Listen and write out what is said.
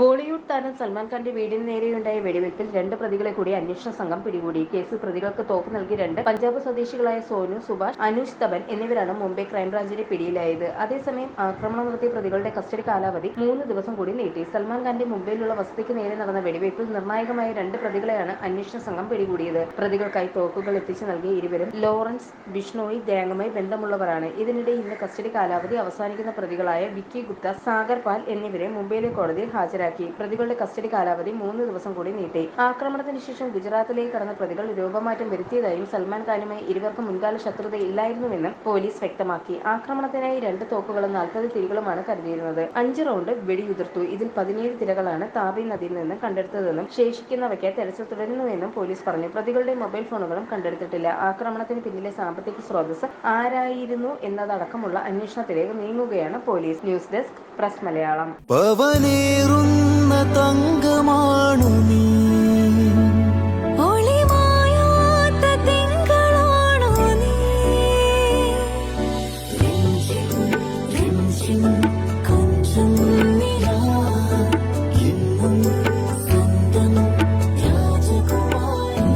ബോളിവുഡ് താരം സൽമാൻ ഖാന്റെ വീടിന് നേരെയുണ്ടായ വെടിവെപ്പിൽ രണ്ട് പ്രതികളെ കൂടി അന്വേഷണ സംഘം പിടികൂടി. കേസിൽ പ്രതികൾക്ക് തോക്ക് നൽകി രണ്ട് പഞ്ചാബ് സ്വദേശികളായ സോനു സുഭാഷ് അനുജ് തബൻ എന്നിവരാണ് മുംബൈ ക്രൈംബ്രാഞ്ചിന്റെ പിടിയിലായത്. അതേസമയം ആക്രമണം നടത്തിയ പ്രതികളുടെ കസ്റ്റഡി കാലാവധി മൂന്ന് ദിവസം കൂടി നീട്ടി. സൽമാൻ ഖാന്റെ മുംബൈയിലുള്ള വസതിക്ക് നേരെ നടന്ന വെടിവയ്പിൽ നിർണായകമായ രണ്ട് പ്രതികളെയാണ് അന്വേഷണ സംഘം പിടികൂടിയത്. പ്രതികൾക്കായി തോക്കുകൾ എത്തിച്ചു നൽകിയ ഇരുവരും ലോറൻസ് ബിഷ്ണോയി ഗാംഗുമായി ബന്ധമുള്ളവരാണ്. ഇതിനിടെ ഇന്ന് കസ്റ്റഡി കാലാവധി അവസാനിക്കുന്ന പ്രതികളായ വിക്കി ഗുപ്ത സാഗർ പാൽ എന്നിവരെ മുംബൈയിലെ കോടതിയിൽ ഹാജരാക്കി. പ്രതികളുടെ കസ്റ്റഡി കാലാവധി മൂന്ന് ദിവസം കൂടി നീട്ടി. ആക്രമണത്തിന് ശേഷം ഗുജറാത്തിലേക്ക് കടന്ന പ്രതികൾ രൂപമാറ്റം വരുത്തിയതായും സൽമാൻ ഖാനുമായി ഇരുവർക്കും മുൻകാല ശത്രുത ഇല്ലായിരുന്നുവെന്നും പോലീസ് വ്യക്തമാക്കി. ആക്രമണത്തിനായി രണ്ട് തോക്കുകളും നാൽപ്പത് തിരികളുമാണ് കരുതിയിരുന്നത്. അഞ്ച് റൗണ്ട് വെടിയുതിർത്തു. ഇതിൽ പതിനേഴ് തിരകളാണ് താപി നദിയിൽ നിന്ന് കണ്ടെടുത്തതെന്നും ശേഷിക്കുന്നവയ്ക്ക് തെരച്ചിൽ തുടരുന്നുവെന്നും പോലീസ് പറഞ്ഞു. പ്രതികളുടെ മൊബൈൽ ഫോണുകളും കണ്ടെടുത്തിട്ടില്ല. ആക്രമണത്തിന് പിന്നിലെ സാമ്പത്തിക സ്രോതസ് ആരായിരുന്നു എന്നതടക്കമുള്ള അന്വേഷണത്തിലേക്ക് നീങ്ങുകയാണ് police. News desk press Malayalam. രാജകുമാരി